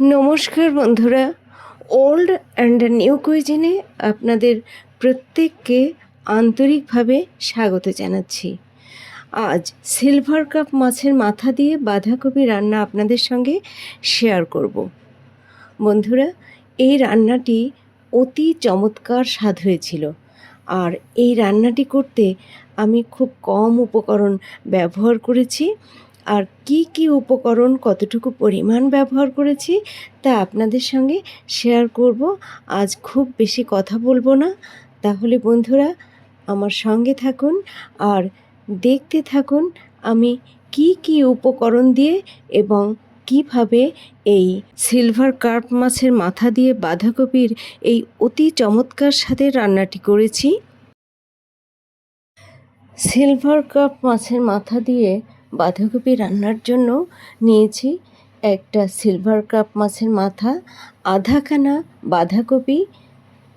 নমস্কার বন্ধুরা। Old and new কুইজিনে আপনাদের প্রত্যেককে আন্তরিকভাবে স্বাগত জানাচ্ছি। আজ সিলভার কাপ মাছের মাথা দিয়ে বাঁধাকপি রান্না আপনাদের সঙ্গে শেয়ার করব। বন্ধুরা, এই রান্নাটি অতি চমৎকার স্বাদ হয়েছিল। আর এই রান্নাটি করতে আমি খুব কম উপকরণ ব্যবহার করেছি। আর কি কি উপকরণ কতটুকু পরিমাণ ব্যবহার করেছি তা আপনাদের সঙ্গে শেয়ার করব। আজ খুব বেশি কথা বলব না। তাহলে বন্ধুরা, আমার সঙ্গে থাকুন আর দেখতে থাকুন আমি কি কি উপকরণ দিয়ে এবং কীভাবে এই সিলভার কার্প মাছের মাথা দিয়ে বাঁধাকপির এই অতি চমৎকার স্বাদের রান্নাটি করেছি। সিলভার কাপ মাছের মাথা দিয়ে বাঁধাকপি রান্নার জন্য নিয়েছি একটা সিলভার কাপ মাছের মাথা আধাখানা বাঁধাকপি,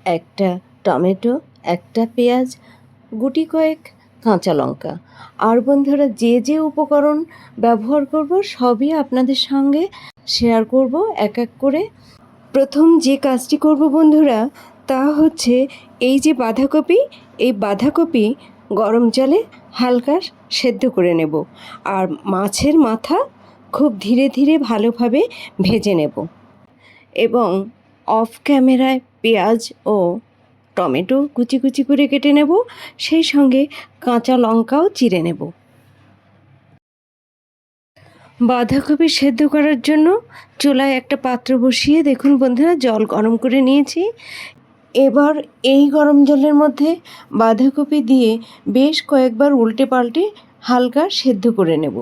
একটা টমেটো, একটা পেঁয়াজ, গুটি কয়েক কাঁচা লঙ্কা। আর বন্ধুরা, যে যে উপকরণ ব্যবহার করব, সবই আপনাদের সঙ্গে শেয়ার করব এক এক করে। প্রথম যে কাজটি করব বন্ধুরা, তা হচ্ছে এই যে বাঁধাকপি, এই বাঁধাকপি গরম জলে হালকা সেদ্ধ করে নেব। আর মাছের মাথা খুব ধীরে ধীরে ভালোভাবে ভেজে নেব। এবং অফ ক্যামেরায় পেঁয়াজ ও টমেটো কুচি কুচি করে কেটে নেব। সেই সঙ্গে কাঁচা লঙ্কাও চিড়ে নেব। বাঁধাকপি সেদ্ধ করার জন্য চুলায় একটা পাত্র বসিয়ে দেখুন বন্ধুরা, জল গরম করে নিয়েছি। এবার এই গরম জলের মধ্যে বাঁধাকপি দিয়ে বেশ কয়েকবার উল্টে পাল্টে হালকা সেদ্ধ করে নেব।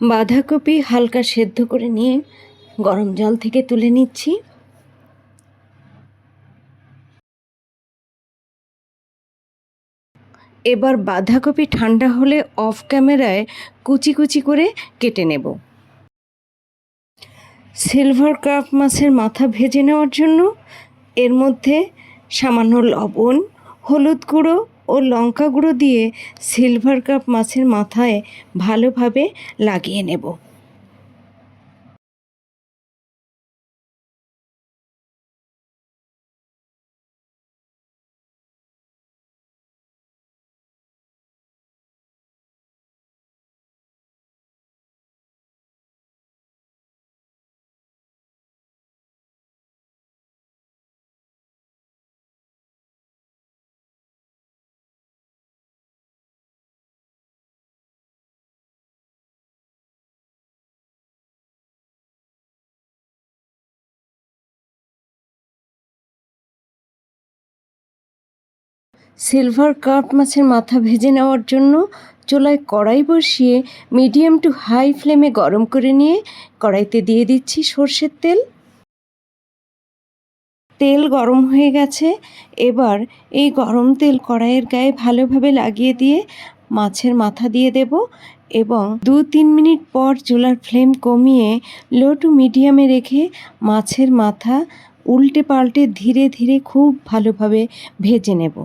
বাঁধাকপি হালকা সেদ্ধ করে নিয়ে গরম জল থেকে তুলে নিচ্ছি। এবার বাঁধাকপি ঠান্ডা হলে অফ ক্যামেরায় কুচি কুচি করে কেটে নেব। সিলভার কাপ মাছের মাথা ভেজে নেওয়ার জন্য এর মধ্যে সামান্য লবণ, হলুদ গুঁড়ো ও লঙ্কা গুঁড়ো দিয়ে সিলভার কাপ মাছের মাথায় ভালোভাবে লাগিয়ে নেব। সিলভার কার্প মাছের মাথা ভেজে নেওয়ার জন্য চুলায় কড়াই বসিয়ে মিডিয়াম টু হাই ফ্লেমে গরম করে নিয়ে কড়াইতে দিয়ে দিচ্ছি সর্ষের তেল। তেল গরম হয়ে গেছে। এবার এই গরম তেল কড়াইয়ের গায়ে ভালোভাবে লাগিয়ে দিয়ে মাছের মাথা দিয়ে দেব এবং দু তিন মিনিট পর চুলার ফ্লেম কমিয়ে লো টু মিডিয়ামে রেখে মাছের মাথা উল্টে পাল্টে ধীরে ধীরে খুব ভালোভাবে ভেজে নেব।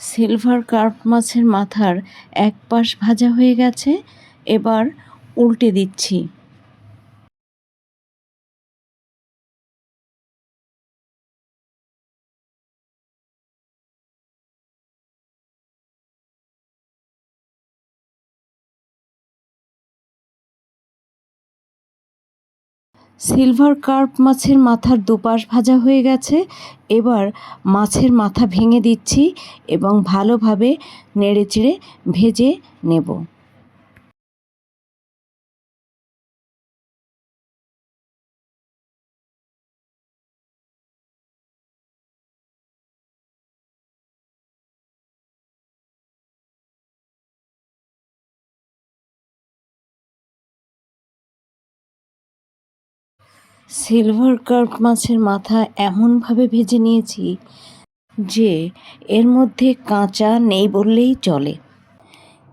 সিলভার কার্প মাছের মাথার এক পাশ ভাজা হয়ে গেছে এবার উল্টে দিচ্ছি। সিলভার কার্প মাছের মাথার দুপাশ ভাজা হয়ে গেছে। এবার মাছের মাথা ভেঙে দিচ্ছি এবং ভালোভাবে নেড়েচেড়ে ভেজে নেব। সিলভার কার্প মাছের মাথা এমনভাবে ভেজে নিয়েছি যে এর মধ্যে কাঁচা নেই বললেই চলে।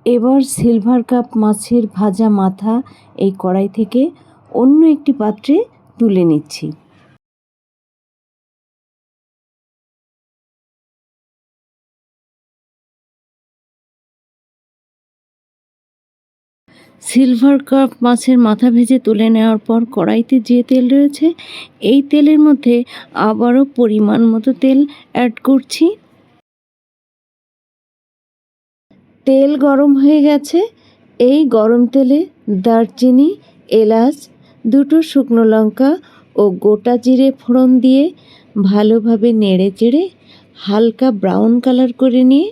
এবার সিলভার কাপ মাছের ভাজা মাথা এই কড়াই থেকে অন্য একটি পাত্রে তুলে নিচ্ছি। সিলভার কাপ মাছের মাথা ভেজে তুলে নেওয়ার পর কড়াইতে যে তেল রয়েছে, এই তেলের মধ্যে আবারও পরিমাণ মতো তেল অ্যাড করছি। তেল গরম হয়ে গেছে। এই গরম তেলে দারচিনি, এলাচ, দুটো শুকনো লঙ্কা ও গোটা জিরে ফোড়ন দিয়ে ভালোভাবে নেড়ে চেড়ে হালকা ব্রাউন কালার করে নিয়ে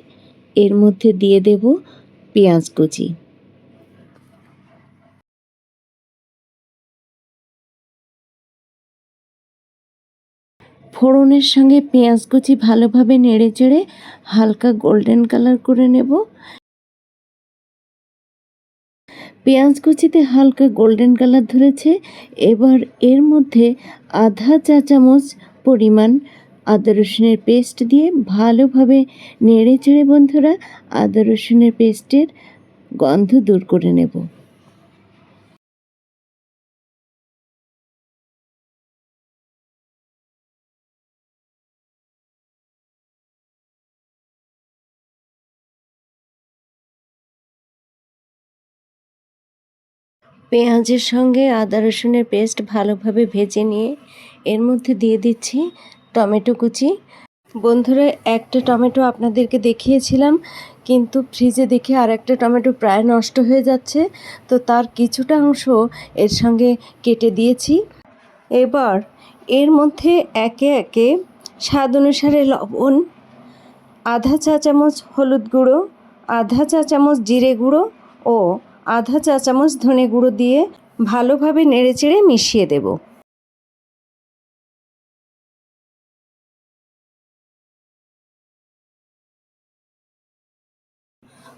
এর মধ্যে দিয়ে দেব পেঁয়াজ কুচি। ফোড়নের সঙ্গে পেঁয়াজ কুচি ভালোভাবে নেড়ে চেড়ে হালকা গোল্ডেন কালার করে নেব। পেঁয়াজ কুচিতে হালকা গোল্ডেন কালার ধরেছে। এবার এর মধ্যে আধা চা চামচ পরিমাণ আদা রসুনের পেস্ট দিয়ে ভালোভাবে নেড়ে চেড়ে বন্ধুরা আদা রসুনের পেস্টের গন্ধ দূর করে নেব। পেঁয়াজের সঙ্গে আদা রসুনের পেস্ট ভালোভাবে ভেজে নিয়ে এর মধ্যে দিয়ে দিচ্ছি টমেটো কুচি। বন্ধুরা, একটা টমেটো আপনাদেরকে দেখিয়েছিলাম, কিন্তু ফ্রিজে দেখে আর একটা টমেটো প্রায় নষ্ট হয়ে যাচ্ছে, তো তার কিছুটা অংশ এর সঙ্গে কেটে দিয়েছি। এবার এর মধ্যে একে একে স্বাদ অনুসারে লবণ, আধা চা চামচ হলুদ গুঁড়ো, আধা চা চামচ জিরে গুঁড়ো ও আধা চা চামচ ধনে গুঁড়ো দিয়ে ভালোভাবে নেড়েচেড়ে মিশিয়ে দেব।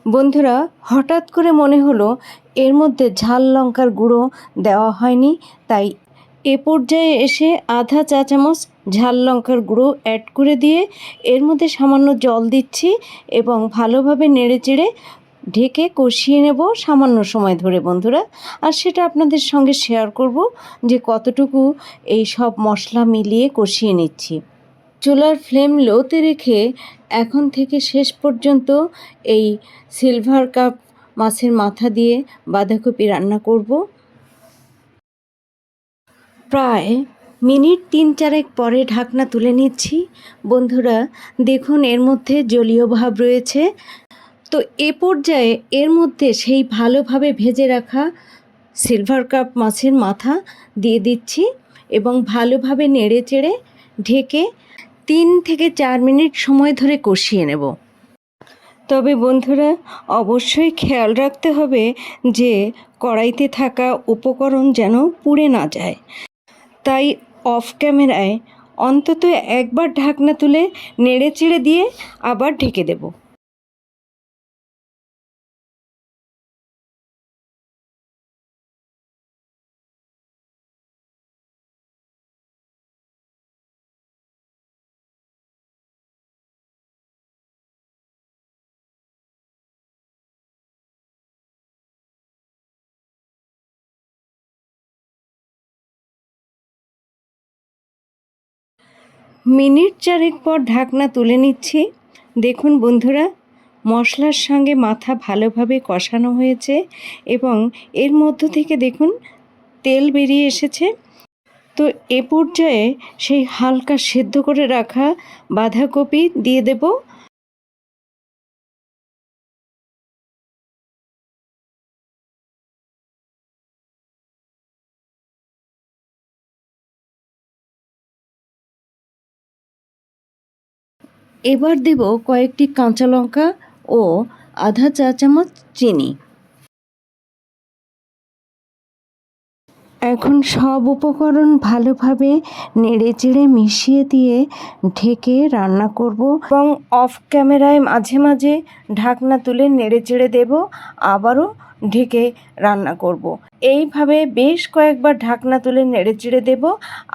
বন্ধুরা, হঠাৎ করে মনে হলো এর মধ্যে ঝাল লঙ্কার গুঁড়ো দেওয়া হয়নি, তাই এ পর্যায়ে এসে আধা চা চামচ ঝাল লঙ্কার গুঁড়ো অ্যাড করে দিয়ে এর মধ্যে সামান্য জল দিচ্ছি এবং ভালোভাবে নেড়ে চেড়ে ঢেকে কষিয়ে নেব সামান্য সময় ধরে, বন্ধুরা। আর সেটা আপনাদের সঙ্গে শেয়ার করব যে কতটুকু এই সব মশলা মিলিয়ে কষিয়ে নিচ্ছি। চুলার ফ্লেম লোতে রেখে এখন থেকে শেষ পর্যন্ত এই সিলভার কাপ মাছের মাথা দিয়ে বাঁধাকপি রান্না করব। প্রায় মিনিট তিন চারেক পরে ঢাকনা তুলে নিচ্ছি। বন্ধুরা, দেখুন এর মধ্যে জলীয় ভাব রয়েছে। তো এ পর্যায়ে এর মধ্যে সেই ভালোভাবে ভেজে রাখা সিলভার কাপ মাছের মাথা দিয়ে দিচ্ছি এবং ভালোভাবে নেড়ে চেড়ে ঢেকে তিন থেকে চার মিনিট সময় ধরে কষিয়ে নেব। তবে বন্ধুরা, অবশ্যই খেয়াল রাখতে হবে যে কড়াইতে থাকা উপকরণ যেন পুড়ে না যায়। তাই অফ ক্যামেরায় অন্তত একবার ঢাকনা তুলে নেড়ে চেড়ে দিয়ে আবার ঢেকে দেবো। মিনিট চারেক পর ঢাকনা তুলে নিচ্ছি। দেখুন বন্ধুরা, মশলার সঙ্গে মাথা ভালোভাবে কষানো হয়েছে এবং এর মধ্য থেকে দেখুন তেল বেরিয়ে এসেছে। তো এ পর্যায়ে সেই হালকা সেদ্ধ করে রাখা বাঁধাকপি দিয়ে দেব। এবার দেব কয়েকটি কাঁচা লঙ্কা ও আধা চা চামচ চিনি এখন সব উপকরণ ভালোভাবে নেড়ে চেড়ে মিশিয়ে দিয়ে ঢেকে রান্না করব এবং অফ ক্যামেরায় মাঝে মাঝে ঢাকনা তুলে নেড়ে চেড়ে দেব, আবারও ঢেকে রান্না করব। এইভাবে বেশ কয়েকবার ঢাকনা তুলে নেড়ে চেড়ে দেব,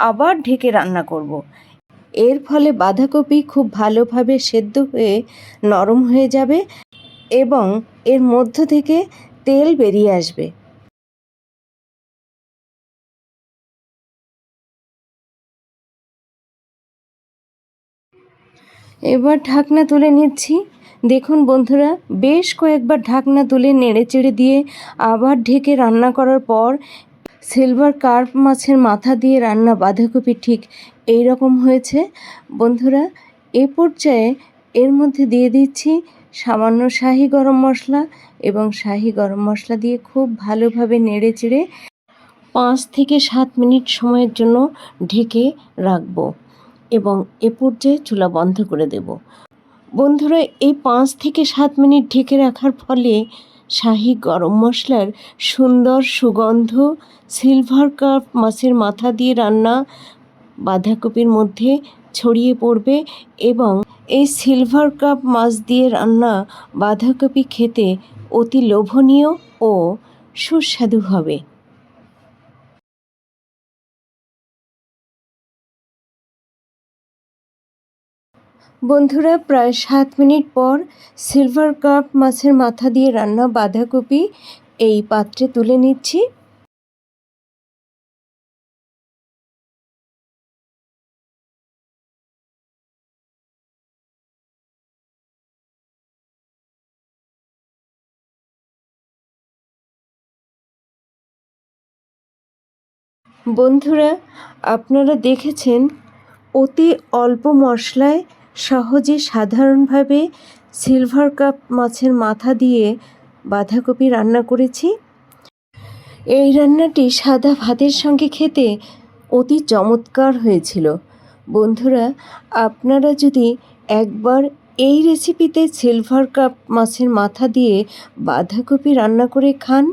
আবার ঢেকে রান্না করব। এর ফলে বাঁধাকপি খুব ভালোভাবে সেদ্ধ হয়ে নরম হয়ে যাবে এবং এর মধ্য থেকে তেল বেরিয়ে আসবে। এবার ঢাকনা তুলে নিচ্ছি। দেখুন বন্ধুরা, বেশ কয়েকবার ঢাকনা তুলে নেড়ে চেড়ে দিয়ে আবার ঢেকে রান্না করার পর সিলভার কার্প মাছের মাথা দিয়ে রান্না বাঁধাকপি ঠিক এই রকম হয়েছে। বন্ধুরা, এ পর্যায়ে এর মধ্যে দিয়ে দিচ্ছি সামান্য শাহি গরম মশলা এবং শাহি গরম মশলা দিয়ে খুব ভালোভাবে নেড়ে চেড়ে পাঁচ থেকে সাত মিনিট সময়ের জন্য ঢেকে রাখব এবং এ পর্যায়ে চুলা বন্ধ করে দেব। বন্ধুরা, এই পাঁচ থেকে সাত মিনিট ঢেকে রাখার ফলে শাহি গরম মশলার সুন্দর সুগন্ধ সিলভার কাপ মাছের মাথা দিয়ে রান্না, বাঁধাকপির মধ্যে ছড়িয়ে পড়বে এবং এই সিলভার কাপ মাছ দিয়ে রান্না বাঁধাকপি খেতে অতি লোভনীয় ও সুস্বাদু হবে। বন্ধুরা, প্রায় সাত মিনিট পর সিলভার কাপ মাছের মাথা দিয়ে রান্না বাঁধাকপি এই পাত্রে তুলে নিচ্ছি। বন্ধুরা, আপনারা দেখেছেন অতি অল্প মশলায় সহজে সাধারণভাবে সিলভার কাপ মাছের মাথা দিয়ে বাঁধাকপি রান্না করেছি। এই রান্নাটি সাদা ভাতের সঙ্গে খেতে অতি চমৎকার হয়েছিল। বন্ধুরা, আপনারা যদি একবার এই রেসিপিতে সিলভার কাপ মাছের মাথা দিয়ে বাঁধাকপি রান্না করে খান,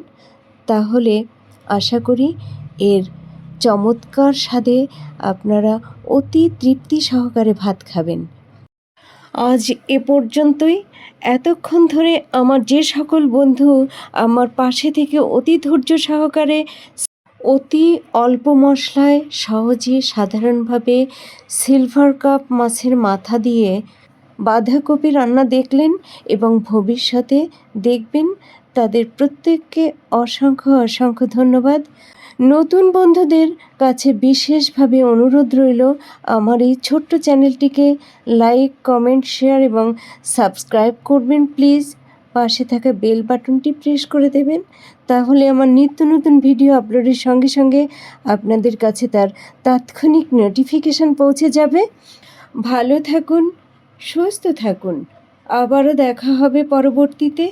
তাহলে আশা করি এর চমৎকার স্বাদে আপনারা অতি তৃপ্তি সহকারে ভাত খাবেন। আজ এ পর্যন্তই। এতক্ষণ ধরে আমার যে সকল বন্ধু আমার পাশে থেকে অতি ধৈর্য সহকারে, অতি অল্প মশলায় সহজে সাধারণভাবে সিলভার কাপ মাছের মাথা দিয়ে বাঁধাকপি রান্না দেখলেন এবং ভবিষ্যতে দেখবেন তাদের প্রত্যেককে অসংখ্য অসংখ্য ধন্যবাদ। নতুন বন্ধুদের কাছে বিশেষভাবে অনুরোধ রইল, আমার এই ছোট্ট চ্যানেলটিকে লাইক, কমেন্ট, শেয়ার এবং সাবস্ক্রাইব করবেন প্লিজ। পাশে থাকা বেল বাটনটি প্রেস করে দেবেন, তাহলে আমার নিত্য নতুন ভিডিও আপলোডের সঙ্গে সঙ্গে আপনাদের কাছে তার তাৎক্ষণিক নোটিফিকেশান পৌঁছে যাবে। ভালো থাকুন, সুস্থ থাকুন। আবারও দেখা হবে পরবর্তীতে।